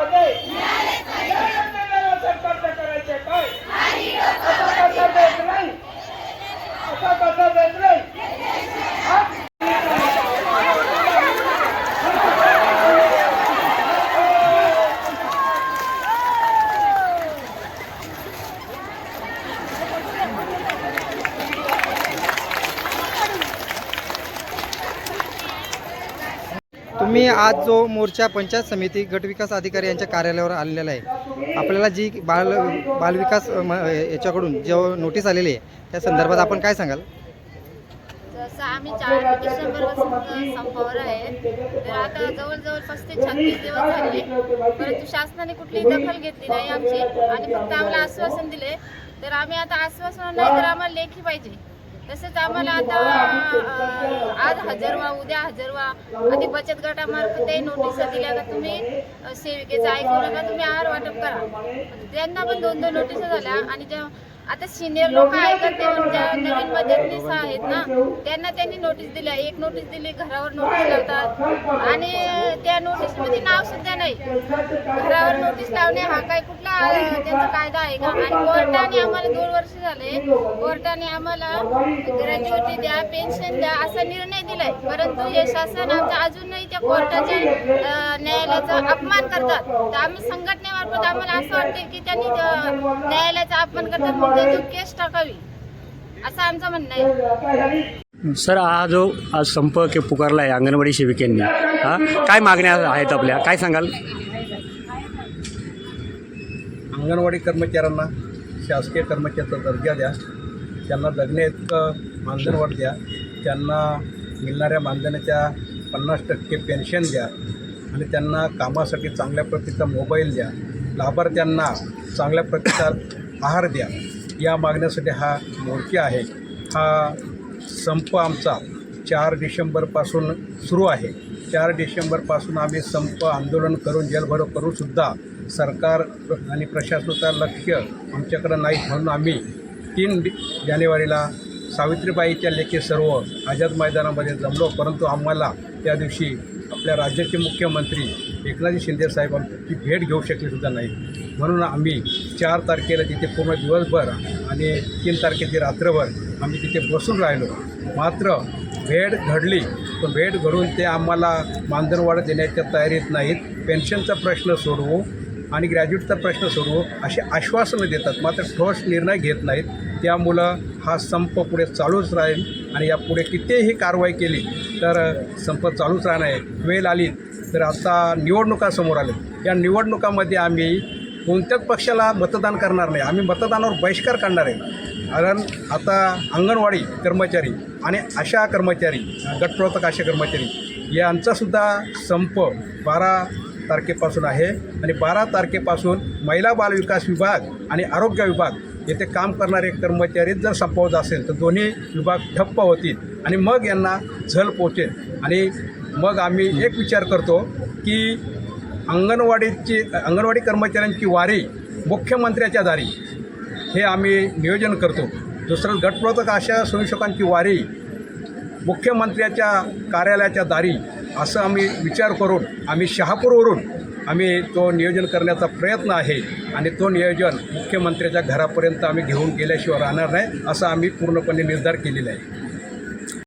पाहिजे फायदे सरकारचं करायचे काय असं करता येत नाही असं करता येत नाही हा? मी आज जो मोर्चा पंचायत समिती गटविकास अधिकारी यांच्या कार्यालयावर आलेला आहे आपल्याला जी बाल बालविकास याच्याकडून जो नोटीस आलेली आहे त्या संदर्भात आपण काय सांगाल? जसं आम्ही चार डिसेंबरपासून संपावर आहे तर आता जवळजवळ पस्तीस छत्तीस दिवस झाले परंतु शासनाने कुठलीही दखल घेतली नाही आमची. आणि फक्त आम्हाला आश्वासन दिले तर आम्ही आता आश्वासन नाही तर आम्हाला लेखी पाहिजे. तसंच आम्हाला आता आज हजर व्हा उद्या हजर व्हा आणि बचत गटामार्फतही नोटीस दिल्या का तुम्ही सेविकेचं ऐकू नका तुम्ही आहार वाटप करा. त्यांना पण दोन दोन नोटीस झाल्या आणि ज्या आता सिनियर लोक ऐकत नवीन मदतनीस आहेत ना. त्यांना त्यांनी नोटीस दिल्या एक नोटीस दिली घरावर नोटीस लावतात. आणि त्या नोटीसमध्ये नाव सुद्धा नाही. घरावर नोटीस लावणे हा काय कुठला त्यांचा कायदा आहे का? आणि कोर्टाने आम्हाला दोन वर्ष झाले. कोर्टाने आम्हाला ग्रॅज्युएटी द्या पेन्शन द्या असा निर्णय दिलाय. परंतु हे शासन आमच्या अजूनही त्या कोर्टाच्या न्यायालयाचा अपमान करतात. तर आम्ही संघटनेमार्फत आम्हाला असं वाटते की त्यांनी अं, न्यायालयाचा अपमान करतात मग त्याची केस टाकावी असं आमचं म्हणणं आहे. सर हा जो आज संप के पुकारला आहे अंगणवाडी सेविकांनी हा? काय मागण्या आहेत आपल्या? काय सांगाल? अंगणवाडी कर्मचाऱ्यांना शासकीय कर्मचाऱ्याचा दर्जा द्या त्यांना जगणे इतकं मानधनवाढ द्या त्यांना मिळणाऱ्या मानधनाच्या पन्नास टक्के पेन्शन द्या आणि त्यांना कामासाठी चांगल्या प्रतीचा मोबाईल द्या लाभार्थ्यांना चांगल्या प्रतीचा आहार द्या. या मागण्यासाठी हा मोर्चा आहे. हा संप आमचा चार डिसेंबरपासून सुरू आहे. चार डिसेंबरपासून आम्ही संप आंदोलन करून जलभरो करूनसुद्धा सरकार आणि प्रशासनाचा लक्ष आमच्याकडं नाही म्हणून आम्ही तीन जानेवारीला सावित्रीबाईच्या लेखी सर्व आझाद मैदानामध्ये जमलो. परंतु आम्हाला त्या दिवशी आपल्या राज्याचे मुख्यमंत्री एकनाथजी शिंदे साहेबांची भेट घेऊ शकलीसुद्धा नाही. म्हणून आम्ही चार तारखेला तिथे पूर्ण दिवसभर आणि तीन तारखेची रात्रभर आम्ही तिथे बसून राहिलो. मात्र भेट घडली पण भेट घडून ते आम्हाला मानधनवाढ देण्याच्या तयारीत नाहीत. पेन्शनचा प्रश्न सोडवू आणि ग्रॅज्युएटचा प्रश्न सोडवू असे आश्वासनं देतात. मात्र ठोस निर्णय घेत नाहीत. त्यामुळं हा संप पुढे चालूच राहील आणि यापुढे कितीही कारवाई केली तर संप चालूच राहणार आहे. वेळ आली तर आता निवडणुका समोर आल्या या निवडणुकामध्ये आम्ही कोणत्याच पक्षाला मतदान करणार नाही. आम्ही मतदानावर बहिष्कार काढणार आहे. कारण आता अंगणवाडी कर्मचारी आणि आशा कर्मचारी गटप्रवर्तक आशा कर्मचारी यांचासुद्धा संप बारा तारखेपासून आहे. आणि बारा तारखेपासून महिला बालविकास विभाग आणि आरोग्य विभाग येथे काम करणारे कर्मचारी जर संपवत असेल तर दोन्ही विभाग ठप्प होतील आणि मग यांना झल पोचेल आणि मग आम्ही एक विचार करतो की अंगणवाडीची अंगणवाडी कर्मचाऱ्यांची वारी मुख्यमंत्र्याच्या दारी हे आम्ही नियोजन करतो. दुसरं गटप्रवर्तक अशा स्वयंसेवकांची वारी मुख्यमंत्र्याच्या कार्यालयाच्या दारी असं आम्ही विचार करून आम्ही शहापूरवरून आम्ही तो नियोजन करण्याचा प्रयत्न आहे आणि तो नियोजन मुख्यमंत्र्याच्या घरापर्यंत आम्ही घेऊन गेल्याशिवाय राहणार नाही असं आम्ही पूर्णपणे निर्धार केलेला आहे.